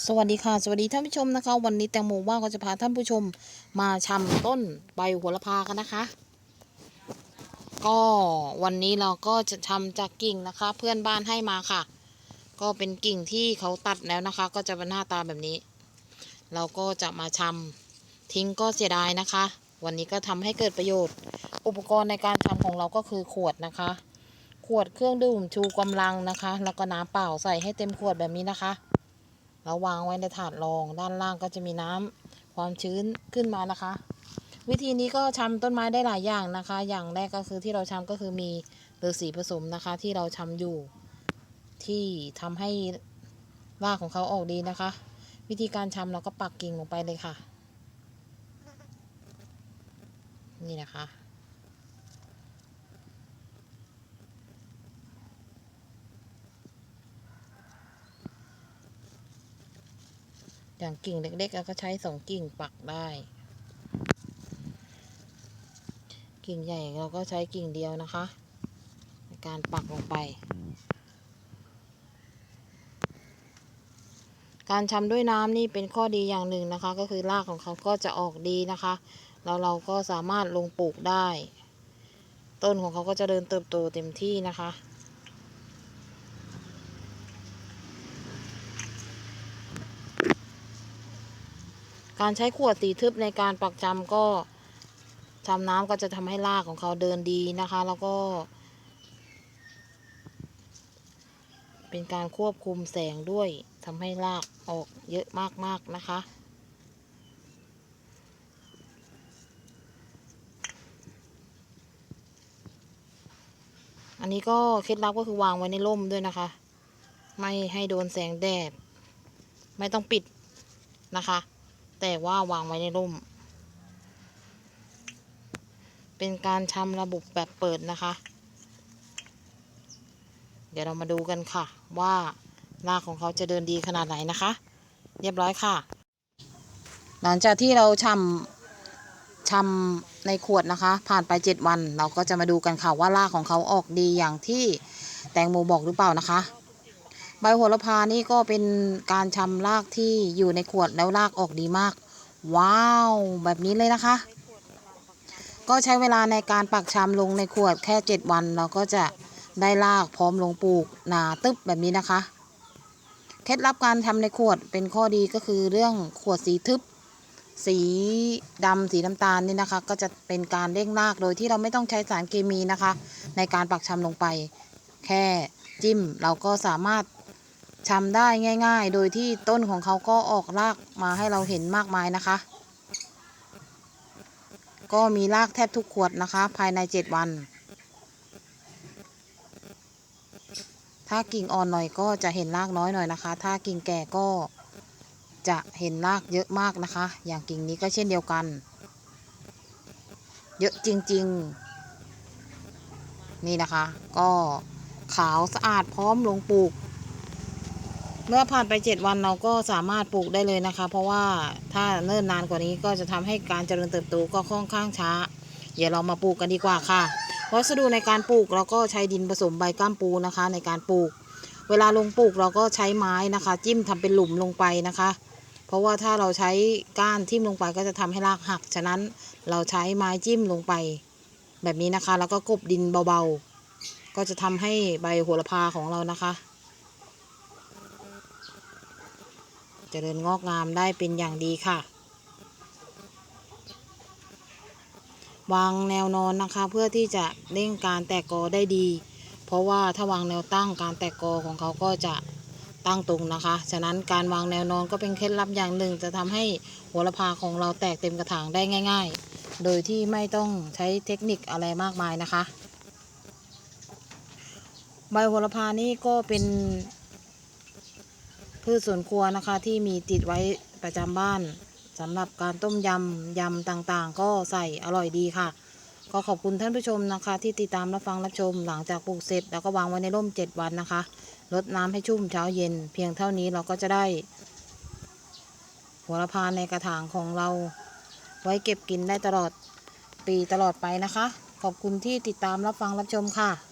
สวัสดีค่ะ สวัสดีท่านผู้ชมนะคะ วันนี้แตงโมว่าก็จะพาท่านผู้ชมมาชำต้นใบโหระพากันนะคะ ก็วันนี้เราก็จะทำจากกิ่งนะคะ เพื่อนบ้านให้มาค่ะ ก็เป็นกิ่งที่เขาตัดแล้วนะคะ ก็จะเป็นหน้าตาแบบนี้ เราก็จะมาชำทิ้งก็เสียดายนะคะ วันนี้ก็ทำให้เกิดประโยชน์ อุปกรณ์ในการทำของเราก็คือขวดนะคะ ขวดเครื่องดื่มชูกำลังนะคะ แล้วก็น้ำเปล่าใส่ให้เต็มขวดแบบนี้นะคะ แล้วางไว้ในถาดรองด้านล่างก็จะมีน้ำความชื้นขึ้นมานะคะ วิธีนี้ก็ชำต้นไม้ได้หลายอย่างนะคะ อย่างแรกก็คือที่เราชำก็คือมีฤาษีผสมนะคะ ที่เราชำอยู่ ที่ทำให้รากของเขาออกดีนะคะ วิธีการชำเราก็ปักกิ่งลงไปเลยค่ะ นี่นะคะ อย่างกิ่งเล็กๆเราก็ใช้สองกิ่งปักได้ กิ่งใหญ่เราก็ใช้กิ่งเดียวนะคะ ในการปักลงไป การชำด้วยน้ำนี่เป็นข้อดีอย่างหนึ่งนะคะ ก็คือรากของเขาก็จะออกดีนะคะ แล้วเราก็สามารถลงปลูกได้ ต้นของเขาก็จะเดินเติบโตเต็มที่นะคะ การใช้ขวดสีทึบในการปักจำก็ชำน้ำก็จะทำให้รากของเขาเดินดีนะคะ แล้วก็ เป็นการควบคุมแสงด้วยทำให้รากออกเยอะมากๆนะคะอันนี้ก็เคล็ดลับก็คือวางไว้ในร่มด้วยนะคะ ไม่ให้โดนแสงแดด ไม่ต้องปิดนะคะ แต่ว่าวางไว้ในร่ม เป็นการทำระบบแบบเปิดนะคะ เดี๋ยวเรามาดูกันค่ะ ว่ารากของเขาจะเดินดีขนาดไหนนะคะ เรียบร้อยค่ะ หลังจากที่เราชำชำในขวดนะคะ ผ่านไปเจ็ดวันเราก็จะมาดูกันค่ะว่ารากของเขาออกดีอย่างที่แตงโมบอกหรือเปล่านะคะ ใบโหระพานี่ก็เป็นการชำรากที่อยู่ในขวดแล้วรากออกดีมาก ว้าว แบบนี้เลยนะคะ ก็ใช้เวลาในการปักชำลงในขวดแค่ 7 วัน เราก็จะได้รากพร้อมลงปลูกหนาตึบแบบนี้นะคะ เคล็ดลับการทำในขวดเป็นข้อดีก็คือเรื่องขวดสีทึบ สีดำสีน้ำตาลนี่นะคะ ก็จะเป็นการเร่งรากโดยที่เราไม่ต้องใช้สารเคมีนะคะ ในการปักชำลงไป แค่จิ้มเราก็สามารถ ชำได้ง่าย ๆ โดยที่ต้นของเขาก็ออกรากมาให้เราเห็นมากมายนะคะ ก็มีรากแทบทุกขวดนะคะ ภายใน 7 วัน ถ้ากิ่งอ่อนหน่อยก็จะเห็นรากน้อยหน่อยนะคะ ถ้ากิ่งแก่ก็จะเห็นรากเยอะมากนะคะ อย่างกิ่งนี้ก็เช่นเดียวกัน เยอะจริง ๆ นี่นะคะ ก็ขาวสะอาดพร้อมลงปลูก มื่อผ่านไปเจ็ดวันเราก็สามารถปลูกได้เลยนะคะ เพราะว่าถ้าเนิ่นนานกว่านี้ก็จะทำให้การเจริญเติบโตก็ค่อนข้างช้า เดี๋ยวเรามาปลูกกันดีกว่าค่ะวัสดุในการปลูกเราก็ใช้ดินผสมใบก้ามปูนะคะ ในการปลูก เวลาลงปลูกเราก็ใช้ไม้นะคะ จิ้มทำเป็นหลุมลงไปนะคะ เพราะว่าถ้าเราใช้ก้านทิ่มลงไปก็จะทำให้รากหัก ฉะนั้นเราใช้ไม้จิ้มลงไป แบบนี้นะคะ แล้วก็กบดินเบาๆ ก็จะทำให้ใบโหระพาของเรานะคะ เจริญงอกงามได้เป็นอย่างดีค่ะ วางแนวนอนนะคะเพื่อที่จะเร่งการแตกกอได้ดี เพราะว่าถ้าวางแนวตั้งการแตกกอของเขาก็จะตั้งตรงนะคะ ฉะนั้นการวางแนวนอนก็เป็นเคล็ดลับอย่างหนึ่ง จะทำให้โหระพาของเราแตกเต็มกระถางได้ง่าย ๆ โดยที่ไม่ต้องใช้เทคนิคอะไรมากมายนะคะ ใบโหระพานี่ก็เป็น พืชสวนครัวนะคะที่มีติดไว้ประจำบ้านสำหรับการต้มยำยำต่างๆ ก็ใส่อร่อยดีค่ะ ก็ขอบคุณท่านผู้ชมนะคะ ที่ติดตามรับฟังรับชม หลังจากปลูกเสร็จแล้วก็วางไว้ในร่ม 7 วันนะคะรดน้ำให้ชุ่มเช้าเย็น เพียงเท่านี้เราก็จะได้โหระพาในกระถางของเรา ไว้เก็บกินได้ตลอดปีตลอดไปนะคะ ขอบคุณที่ติดตามรับฟังรับชมค่ะ